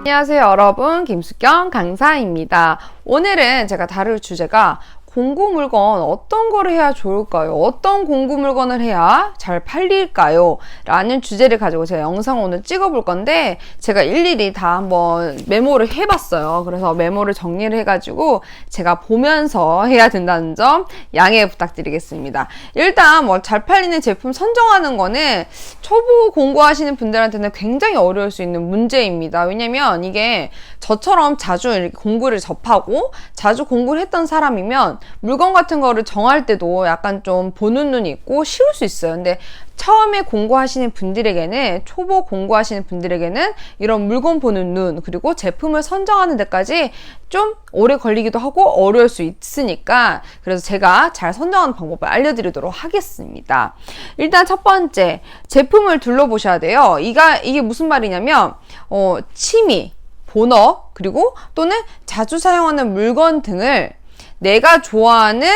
안녕하세요 여러분. 김수경 강사입니다. 오늘은 제가 다룰 주제가 공구 물건 어떤 거를 해야 좋을까요? 어떤 공구 물건을 해야 잘 팔릴까요? 라는 주제를 가지고 제가 영상 오늘 찍어볼 건데 제가 일일이 다 한번 메모를 해봤어요. 그래서 메모를 정리를 해가지고 제가 보면서 해야 된다는 점 양해 부탁드리겠습니다. 일단 뭐 잘 팔리는 제품 선정하는 거는 초보 공부하시는 분들한테는 굉장히 어려울 수 있는 문제입니다. 왜냐면 이게 저처럼 자주 공구를 접하고 자주 공부를 했던 사람이면 물건 같은 거를 정할 때도 약간 좀 보는 눈이 있고 쉬울 수 있어요. 근데 처음에 공부하시는 분들에게는 초보 공부하시는 분들에게는 이런 물건 보는 눈 그리고 제품을 선정하는 데까지 좀 오래 걸리기도 하고 어려울 수 있으니까 그래서 제가 잘 선정하는 방법을 알려드리도록 하겠습니다. 일단 첫 번째 제품을 둘러보셔야 돼요. 이가 이게 무슨 말이냐면 어, 취미 본업 그리고 또는 자주 사용하는 물건 등을 내가 좋아하는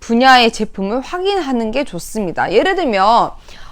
분야의 제품을 확인하는 게 좋습니다. 예를 들면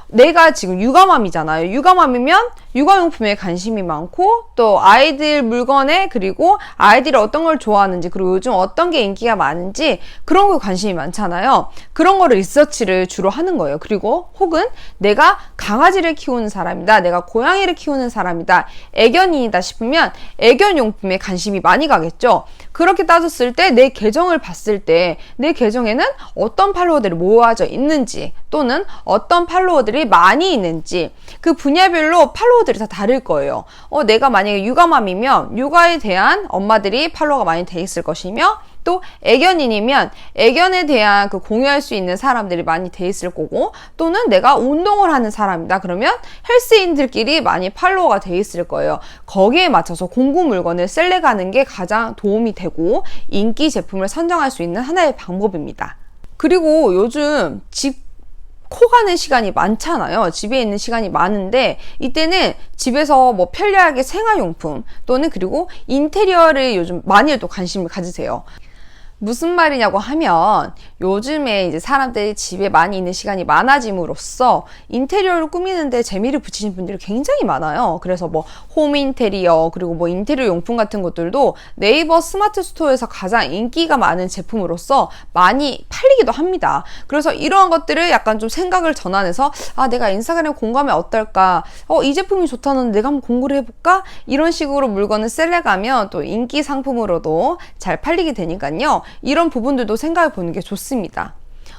내가 지금 육아맘이잖아요. 육아맘이면 육아용품에 관심이 많고 또 아이들 물건에 그리고 아이들이 어떤 걸 좋아하는지 그리고 요즘 어떤 게 인기가 많은지 그런 거에 관심이 많잖아요. 그런 거를 리서치를 주로 하는 거예요. 그리고 혹은 내가 강아지를 키우는 사람이다. 내가 고양이를 키우는 사람이다. 애견인이다 싶으면 애견용품에 관심이 많이 가겠죠. 그렇게 따졌을 때 내 계정을 봤을 때 내 계정에는 어떤 팔로워들이 모아져 있는지 또는 어떤 팔로워들이 많이 있는지 그 분야별로 팔로워 들이 다 다를 거예요. 어, 내가 만약에 육아맘이면 육아에 대한 엄마들이 팔로워가 많이 돼 있을 것이며 또 애견인이면 애견에 대한 그 공유할 수 있는 사람들이 많이 돼 있을 거고 또는 내가 운동을 하는 사람이다 그러면 헬스인들끼리 많이 팔로워가 돼 있을 거예요 거기에 맞춰서 공구 물건을 셀렉하는 게 가장 도움이 되고 인기 제품을 선정할 수 있는 하나의 방법입니다 그리고 요즘 집 코 가는 시간이 많잖아요. 집에 있는 시간이 많은데 이때는 집에서 뭐 편리하게 생활용품 또는 그리고 인테리어를 요즘 많이 또 관심을 가지세요. 무슨 말이냐고 하면 요즘에 이제 사람들이 집에 많이 있는 시간이 많아짐으로써 인테리어를 꾸미는데 재미를 붙이신 분들이 굉장히 많아요. 그래서 뭐 홈 인테리어 그리고 뭐 인테리어 용품 같은 것들도 네이버 스마트 스토어에서 가장 인기가 많은 제품으로서 많이 팔리기도 합니다. 그래서 이러한 것들을 약간 좀 생각을 전환해서 아 내가 인스타그램 공감에 어떨까? 어 이 제품이 좋다는데 내가 한번 공부를 해볼까? 이런 식으로 물건을 셀렉하면 또 인기 상품으로도 잘 팔리게 되니까요. 이런 부분들도 생각해 보는 게 좋습니다.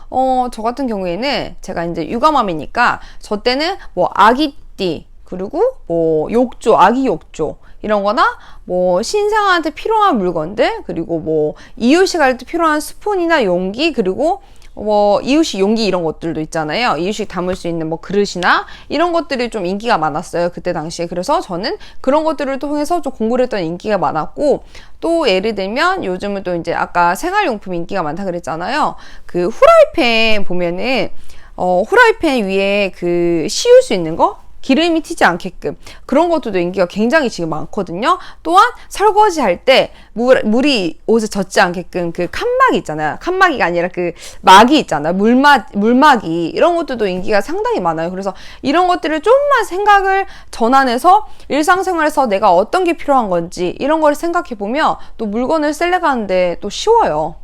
어, 저 같은 경우에는 제가 이제 육아맘이니까 저 때는 뭐 아기띠 그리고 뭐 욕조, 아기 욕조 이런 거나 뭐 신생아한테 필요한 물건들 그리고 뭐 이유식 할 때 필요한 스푼이나 용기 그리고 뭐 이유식 용기 이런 것들도 있잖아요. 이유식 담을 수 있는 뭐 그릇이나 이런 것들이 좀 인기가 많았어요. 그때 당시에. 그래서 저는 그런 것들을 통해서 좀 공부를 했던 인기가 많았고 또 예를 들면 요즘은 또 이제 아까 생활용품 인기가 많다 그랬잖아요. 그 후라이팬 보면은 어, 후라이팬 위에 그 씌울 수 있는 거? 기름이 튀지 않게끔 그런 것들도 인기가 굉장히 지금 많거든요. 또한 설거지 할때 물이 옷에 젖지 않게끔 그 칸막이 있잖아요. 칸막이가 아니라 그 막이 있잖아요. 물막 물막이 이런 것들도 인기가 상당히 많아요. 그래서 이런 것들을 좀만 생각을 전환해서 일상생활에서 내가 어떤 게 필요한 건지 이런 걸 생각해 보면 또 물건을 셀렉하는데 또 쉬워요.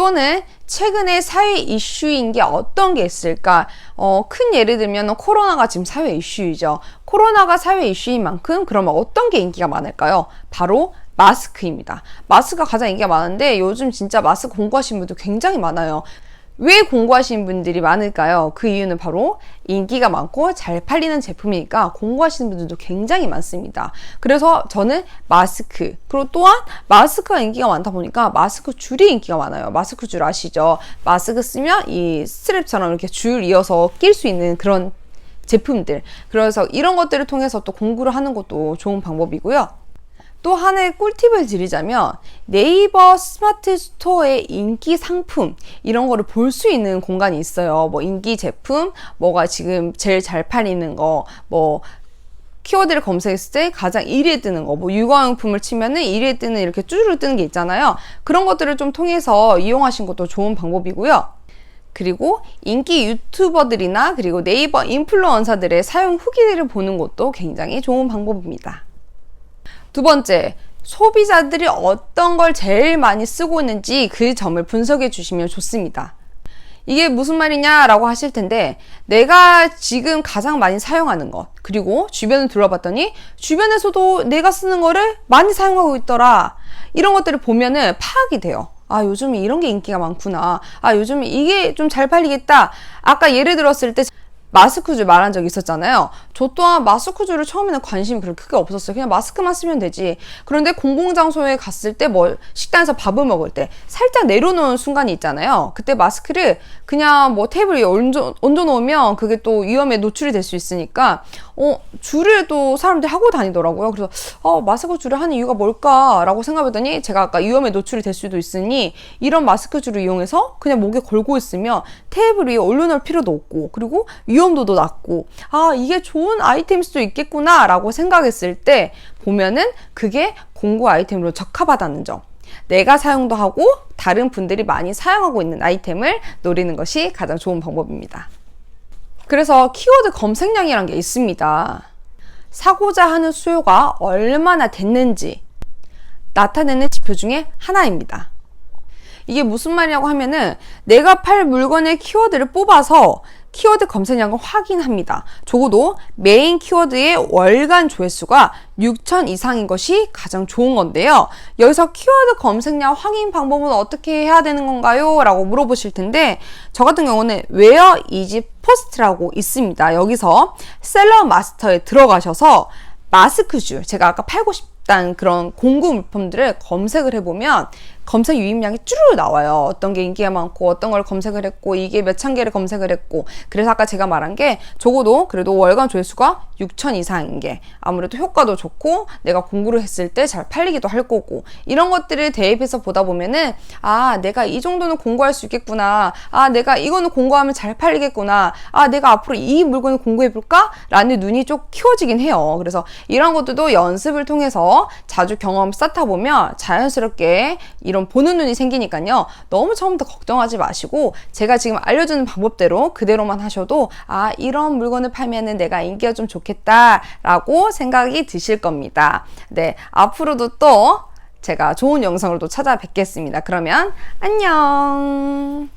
또는 최근에 사회 이슈인 게 어떤 게 있을까? 어, 큰 예를 들면 코로나가 지금 사회 이슈이죠. 코로나가 사회 이슈인 만큼 그러면 어떤 게 인기가 많을까요? 바로 마스크입니다. 마스크가 가장 인기가 많은데 요즘 진짜 마스크 공부하신 분들 굉장히 많아요. 왜 공부하시는 분들이 많을까요? 그 이유는 바로 인기가 많고 잘 팔리는 제품이니까 공부하시는 분들도 굉장히 많습니다. 그래서 저는 마스크, 그리고 또한 마스크가 인기가 많다 보니까 마스크 줄이 인기가 많아요. 마스크 줄 아시죠? 마스크 쓰면 이 스트랩처럼 이렇게 줄 이어서 낄 수 있는 그런 제품들. 그래서 이런 것들을 통해서 또 공부를 하는 것도 좋은 방법이고요. 또 하나의 꿀팁을 드리자면 네이버 스마트 스토어의 인기 상품 이런 거를 볼 수 있는 공간이 있어요. 뭐 인기 제품, 뭐가 지금 제일 잘 팔리는 거, 뭐 키워드를 검색했을 때 가장 1위에 뜨는 거, 뭐 육아용품을 치면은 1위에 뜨는 이렇게 쭈르르 뜨는 게 있잖아요. 그런 것들을 좀 통해서 이용하신 것도 좋은 방법이고요. 그리고 인기 유튜버들이나 그리고 네이버 인플루언서들의 사용 후기들을 보는 것도 굉장히 좋은 방법입니다. 두 번째, 소비자들이 어떤 걸 제일 많이 쓰고 있는지 그 점을 분석해 주시면 좋습니다. 이게 무슨 말이냐라고 하실 텐데 내가 지금 가장 많이 사용하는 것 그리고 주변을 둘러봤더니 주변에서도 내가 쓰는 거를 많이 사용하고 있더라 이런 것들을 보면은 파악이 돼요. 아, 요즘 이런 게 인기가 많구나. 아, 요즘 이게 좀 잘 팔리겠다. 아까 예를 들었을 때 마스크줄 말한 적 있었잖아요. 저 또한 마스크줄을 처음에는 관심이 그렇게 크게 없었어요. 그냥 마스크만 쓰면 되지. 그런데 공공장소에 갔을 때 뭐 식당에서 밥을 먹을 때 살짝 내려놓은 순간이 있잖아요. 그때 마스크를 그냥 뭐 테이블 위에 얹어, 얹어 놓으면 그게 또 위험에 노출이 될 수 있으니까 어, 줄을 또 사람들이 하고 다니더라고요. 그래서 어, 마스크 줄을 하는 이유가 뭘까라고 생각했더니 제가 아까 위험에 노출이 될 수도 있으니 이런 마스크 줄을 이용해서 그냥 목에 걸고 있으면 테이블 위에 올려놓을 필요도 없고 그리고 위험도도 낮고 아 이게 좋은 아이템일 수도 있겠구나라고 생각했을 때 보면은 그게 공구 아이템으로 적합하다는 점. 내가 사용도 하고 다른 분들이 많이 사용하고 있는 아이템을 노리는 것이 가장 좋은 방법입니다. 그래서 키워드 검색량이란 게 있습니다. 사고자 하는 수요가 얼마나 됐는지 나타내는 지표 중에 하나입니다. 이게 무슨 말이냐고 하면은 내가 팔 물건의 키워드를 뽑아서 키워드 검색량을 확인합니다. 적어도 메인 키워드의 월간 조회수가 6천 이상인 것이 가장 좋은 건데요. 여기서 키워드 검색량 확인 방법은 어떻게 해야 되는 건가요? 라고 물어보실 텐데 저 같은 경우는 웨어 이지 포스트라고 있습니다. 여기서 셀러 마스터에 들어가셔서 마스크줄 제가 아까 팔고 싶다는 그런 공구 물품들을 검색을 해보면 검색 유입량이 쭈르르 나와요. 어떤 게 인기가 많고 어떤 걸 검색을 했고 이게 몇 천 개를 검색을 했고 그래서 아까 제가 말한 게 적어도 그래도 월간 조회수가 6천 이상인 게 아무래도 효과도 좋고 내가 공부를 했을 때 잘 팔리기도 할 거고 이런 것들을 대입해서 보다 보면은 아 내가 이 정도는 공부할 수 있겠구나. 아 내가 이거는 공부하면 잘 팔리겠구나. 아 내가 앞으로 이 물건을 공부해 볼까? 라는 눈이 좀 키워지긴 해요. 그래서 이런 것들도 연습을 통해서 자주 경험 쌓다 보면 자연스럽게 이런 보는 눈이 생기니까요. 너무 처음부터 걱정하지 마시고 제가 지금 알려주는 방법대로 그대로만 하셔도 아 이런 물건을 팔면은 내가 인기가 좀 좋 겠다라고 생각이 드실 겁니다. 네 앞으로도 또 제가 좋은 영상으로 또 찾아뵙겠습니다. 그러면 안녕.